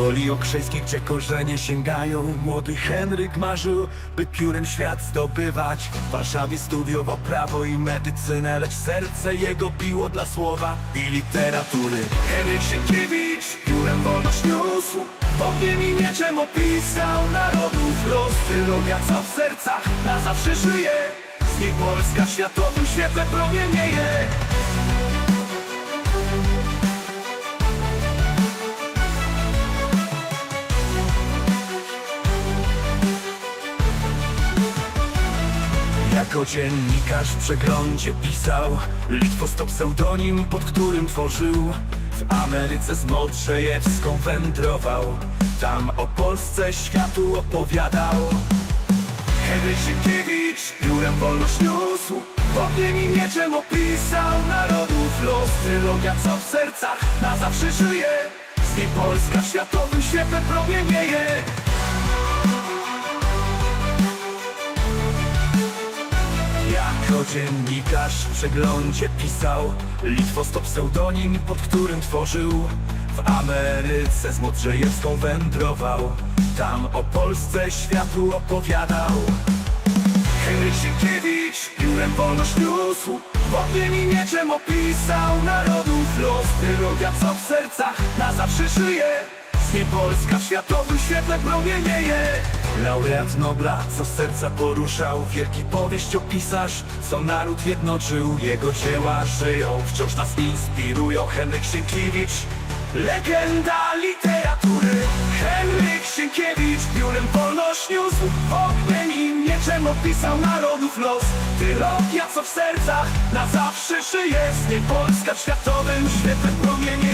Woli Okrzejskiej, gdzie korzenie sięgają. Młody Henryk marzył, by piórem świat zdobywać. W Warszawie studiował prawo i medycynę Lecz serce jego biło dla słowa i literatury. Henryk Sienkiewicz piórem wolność niósł Ogniem i mieczem opisał narodów los. Trylogia, co w sercach na zawsze żyje. Z niej Polska światowym świetle promienieje Jako dziennikarz w przeglądzie pisał. Litwos to pseudonim, pod którym tworzył. W Ameryce z Modrzejewską wędrował. Tam o Polsce światu opowiadał. Henryk Sienkiewicz piórem wolność niósł Ogniem i mieczem opisał. Narodów los Trylogia, co w sercach na zawsze żyje. Z niej Polska światowym świetle promienieje Jako dziennikarz w przeglądzie pisał. Litwos to pseudonim, pod którym tworzył. W Ameryce z Modrzejewską wędrował. Tam o Polsce światu opowiadał. Henryk Sienkiewicz piórem wolność niósł Ogniem i mieczem opisał narodów. Los Trylogia, co w sercach na zawsze żyje Niej Polska. W światowym świetle promienieje Laureat Nobla, co serca poruszał Wielki powieściopisarz, co naród jednoczył Jego dzieła żyją, wciąż nas inspirują. Henryk Sienkiewicz Legenda literatury. Henryk Sienkiewicz Piórem wolność niósł Ogniem i mieczem opisał narodów los. Trylogia, co w sercach na zawsze żyje. Z niej Polska w światowym świetle promienie